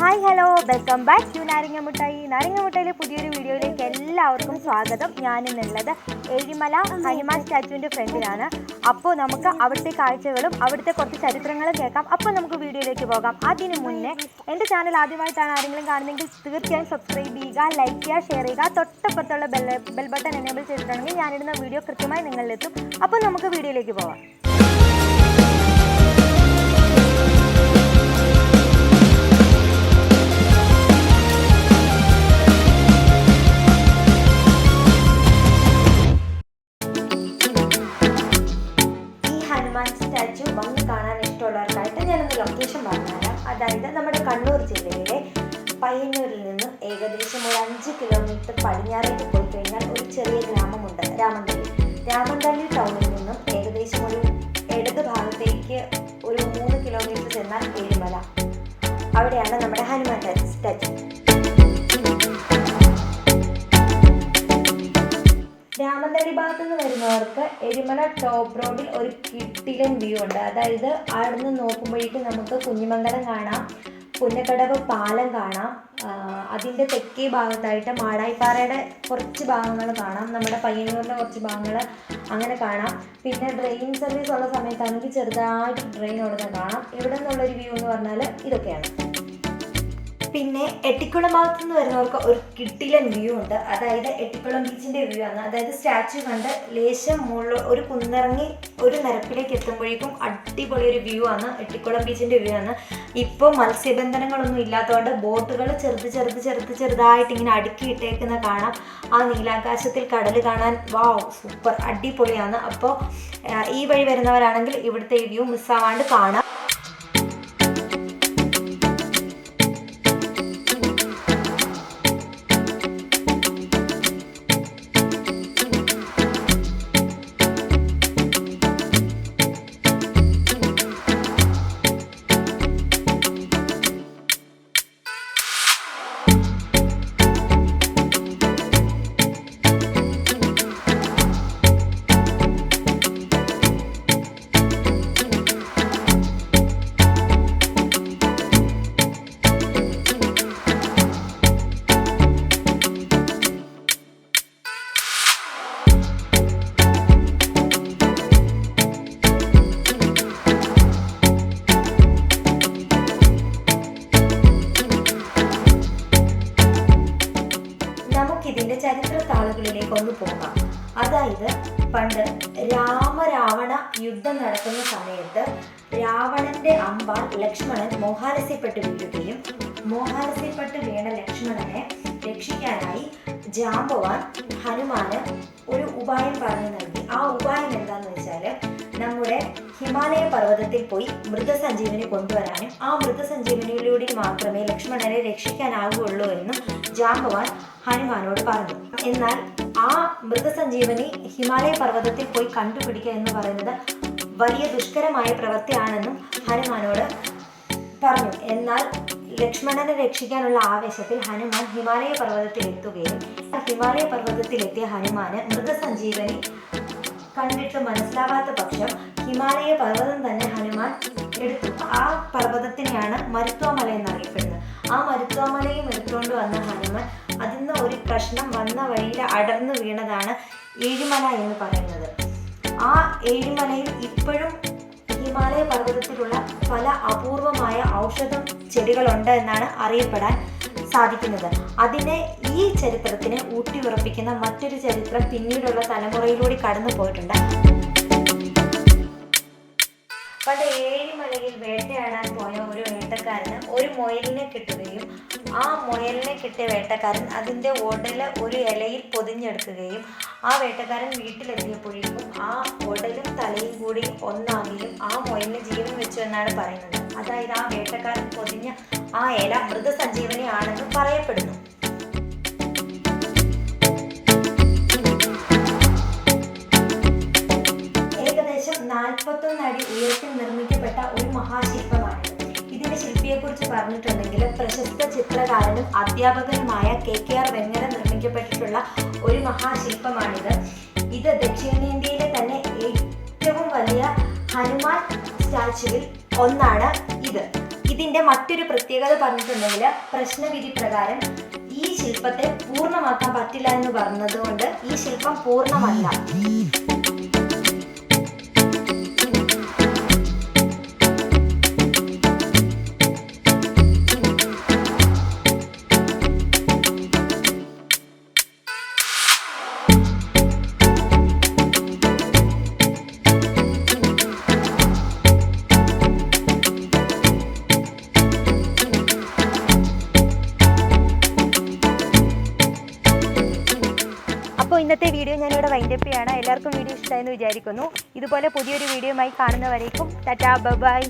Hi hello welcome back to Naranga Muttayi Naranga മുട്ടായിലെ പുതിയൊരു വീഡിയോയിലേക്ക് എല്ലാവർക്കും സ്വാഗതം. ഞാനിന്നുള്ളത് ഏഴിമല ഹനുമാൻ സ്റ്റാച്ചുവിന്റെ ഫ്രണ്ടിലാണ്. അപ്പോൾ നമുക്ക് അവിടുത്തെ കാഴ്ചകളും അവിടുത്തെ കുറച്ച് ചരിത്രങ്ങളും കേൾക്കാം. അപ്പോൾ നമുക്ക് വീഡിയോയിലേക്ക് പോകാം. അതിനു മുന്നേ എന്റെ ചാനൽ ആദ്യമായിട്ടാണ് ആരെങ്കിലും കാണുന്നതെങ്കിൽ തീർച്ചയായും സബ്സ്ക്രൈബ് ചെയ്യുക ലൈക്ക് ചെയ്യുക ഷെയർ ചെയ്യുക. തൊട്ടപ്പുറത്തുള്ള ബെൽ ബെൽ ബട്ടൺ എനേബിൾ ചെയ്തിട്ടുണ്ടെങ്കിൽ ഞാനിടുന്ന വീഡിയോ കൃത്യമായി നിങ്ങളിലെത്തും. അപ്പോൾ നമുക്ക് വീഡിയോയിലേക്ക് പോകാം. വന്ന് കാണാൻ ഇഷ്ടമുള്ളവർക്കായിട്ട് ഞാനൊന്ന് ലൊക്കേഷൻ പറഞ്ഞുതരാം. അതായത് നമ്മുടെ കണ്ണൂർ ജില്ലയിലെ പയ്യന്നൂരിൽ നിന്ന് ഏകദേശം ഒരു അഞ്ച് കിലോമീറ്റർ പടിഞ്ഞാറേക്ക് പോയി കഴിഞ്ഞാൽ ഒരു ചെറിയ ഗ്രാമമുണ്ട്. രാമന്തള്ളി രാമന്തള്ളി എരിമല ടോപ്പ് റോഡിൽ ഒരു കിട്ടിലൻ വ്യൂ ഉണ്ട്. അതായത് അവിടെ നിന്ന് നോക്കുമ്പോഴേക്കും നമുക്ക് കുഞ്ഞിമംഗലം കാണാം പുന്നക്കടവ് പാലം കാണാം അതിന്റെ തെക്കേ ഭാഗത്തായിട്ട് മാടായിപ്പാറയുടെ കുറച്ച് ഭാഗങ്ങൾ കാണാം നമ്മുടെ പയ്യന്നൂരിന്റെ കുറച്ച് ഭാഗങ്ങൾ അങ്ങനെ കാണാം. പിന്നെ ഡ്രെയിൻ സർവീസ് ഉള്ള സമയത്താണെങ്കിൽ ചെറുതായിട്ട് ഡ്രെയിൻ ഓടുന്നത് കാണാം. ഇവിടെ നിന്നുള്ളൊരു വ്യൂ എന്ന് പറഞ്ഞാൽ ഇതൊക്കെയാണ്. പിന്നെ എട്ടിക്കുളം ഭാഗത്ത് നിന്ന് വരുന്നവർക്ക് ഒരു കിട്ടിലൻ വ്യൂ ഉണ്ട്. അതായത് എട്ടിക്കുളം ബീച്ചിന്റെ വ്യൂ ആണ്. അതായത് സ്റ്റാച്ചു കണ്ട് ലേശം മുകളിൽ ഒരു കുന്നിറങ്ങി ഒരു നിരപ്പിലേക്ക് എത്തുമ്പോഴേക്കും അടിപൊളി ഒരു വ്യൂ ആണ്. എട്ടിക്കുളം ബീച്ചിന്റെ വ്യൂ ആണ്. ഇപ്പോൾ മത്സ്യബന്ധനങ്ങളൊന്നും ഇല്ലാത്തതുകൊണ്ട് ബോട്ടുകൾ ചെറുത് ചെറുത് ചെറുത് ചെറുതായിട്ട് ഇങ്ങനെ അടുക്കി ഇട്ടേക്കുന്ന കാണാം. ആ നീലാകാശത്തിൽ കടൽ കാണാൻ വാവ് സൂപ്പർ അടിപൊളിയാണ്. അപ്പോൾ ഈ വഴി വരുന്നവരാണെങ്കിൽ ഇവിടുത്തെ ഈ വ്യൂ മിസ്സാവാണ്ട് കാണാം. പണ്ട് രാമരാവണ യുദ്ധം നടക്കുന്ന സമയത്ത് രാവണന്റെ അമ്പാൽ ലക്ഷ്മണൻ മോഹാലസ്യപ്പെട്ട് വീഴുകയും മോഹാലസ്യപ്പെട്ട് വീണ ലക്ഷ്മണനെ രക്ഷിക്കാനായി ജാമ്പവാൻ ഹനുമാന് ഒരു ഉപായം പറഞ്ഞു നൽകി. ആ ഉപായം എന്താന്ന് വെച്ചാൽ നമ്മുടെ ഹിമാലയ പർവതത്തിൽ പോയി മൃതസഞ്ജീവനി കൊണ്ടുവരാനും ആ മൃതസഞ്ജീവനിയിലൂടെ മാത്രമേ ലക്ഷ്മണനെ രക്ഷിക്കാനാകുള്ളൂ എന്നും ജാമ്പവാൻ ഹനുമാനോട് പറഞ്ഞു. എന്നാൽ ആ മൃതസഞ്ജീവനി ഹിമാലയ പർവതത്തിൽ പോയി കണ്ടുപിടിക്കുക എന്ന് പറയുന്നത് വലിയ ദുഷ്കരമായ പ്രവൃത്തിയാണെന്നും ഹനുമാനോട് പറഞ്ഞു. എന്നാൽ ലക്ഷ്മണനെ രക്ഷിക്കാനുള്ള ആവേശത്തിൽ ഹനുമാൻ ഹിമാലയ പർവതത്തിൽ എത്തുകയും ഹിമാലയ പർവതത്തിലെത്തിയ ഹനുമാന് മൃതസഞ്ജീവനി കണ്ടിട്ട് മനസ്സിലാവാത്ത പക്ഷം ഹിമാലയ പർവതം തന്നെ ഹനുമാൻ എടുത്തു ആ പർവതത്തിനെയാണ് മരുത്വമല എന്നറിയപ്പെടുന്നത്. ആ മരുത്വമലയും എടുത്തുകൊണ്ട് വന്ന ഹനുമാൻ അതിൽ നിന്ന് ഒരു കഷ്ണം വന്ന വഴിയിൽ അടർന്നു വീണതാണ് ഏഴിമല എന്ന് പറയുന്നത്. ആ ഏഴിമലയിൽ ഇപ്പോഴും ഹിമാലയ പർവതത്തിലുള്ള പല അപൂർവമായ ഔഷധം ചെടികളുണ്ട് എന്നാണ് അറിയപ്പെടാൻ സാധിക്കുന്നത്. അതിനെ ഈ ചരിത്രത്തിനെ ഊട്ടിയുറപ്പിക്കുന്ന മറ്റൊരു ചരിത്രം പിന്നീടുള്ള തലമുറയിലൂടെ കടന്നു പോയിട്ടുണ്ട്. പണ്ട് ഏഴിമലയിൽ വേട്ടയാടാൻ പോയ ഒരു വേട്ടക്കാരന് ഒരു മുയലിനെ കിട്ടുകയും ആ മുയലിനെ കിട്ടിയ വേട്ടക്കാരൻ അതിന്റെ ഉടൽ ഒരു ഇലയിൽ പൊതിഞ്ഞെടുക്കുകയും ആ വേട്ടക്കാരൻ വീട്ടിലെത്തിയപ്പോഴേക്കും ആ ഉടലും തലയും കൂടി ഒന്നാകുകയും ആ മുയലിന് ജീവൻ വെച്ചു എന്നാണ് പറയുന്നത്. അതായത് ആ വേട്ടക്കാരൻ പൊതിഞ്ഞ ആ ഇല മൃതസഞ്ജീവനി ആണെന്ന് പറയപ്പെടുന്നു. ശില്പിയെക്കുറിച്ച് പറഞ്ഞിട്ടുണ്ടെങ്കിൽ പ്രശസ്ത ചിത്രകാരനും അധ്യാപകനുമായ കെ കെ ആർ വെങ്ങര നിർമ്മിക്കപ്പെട്ടിട്ടുള്ള ഒരു മഹാശില്പമാണിത്. ഇത് ദക്ഷിണേന്ത്യയിലെ തന്നെ ഏറ്റവും വലിയ ഹനുമാൻ സ്റ്റാച്ചുവിൽ ഒന്നാണ് ഇത്. ഇതിന്റെ മറ്റൊരു പ്രത്യേകത പറഞ്ഞിട്ടുണ്ടെങ്കിൽ പ്രശ്നവിധി പ്രകാരം ഈ ശില്പത്തെ പൂർണമാക്കാൻ പറ്റില്ല എന്ന് പറഞ്ഞതുകൊണ്ട് ഈ ശില്പം പൂർണമല്ല. ഇന്നത്തെ വീഡിയോ ഞാനിവിടെ വൈൻഡപ്പ് ചെയ്യാണ്. എല്ലാവർക്കും വീഡിയോ ഇഷ്ടമായെന്ന് വിചാരിക്കുന്നു. ഇതുപോലെ പുതിയൊരു വീഡിയോയുമായി കാണുന്നവരേക്കും ടാറ്റാ ബൈ.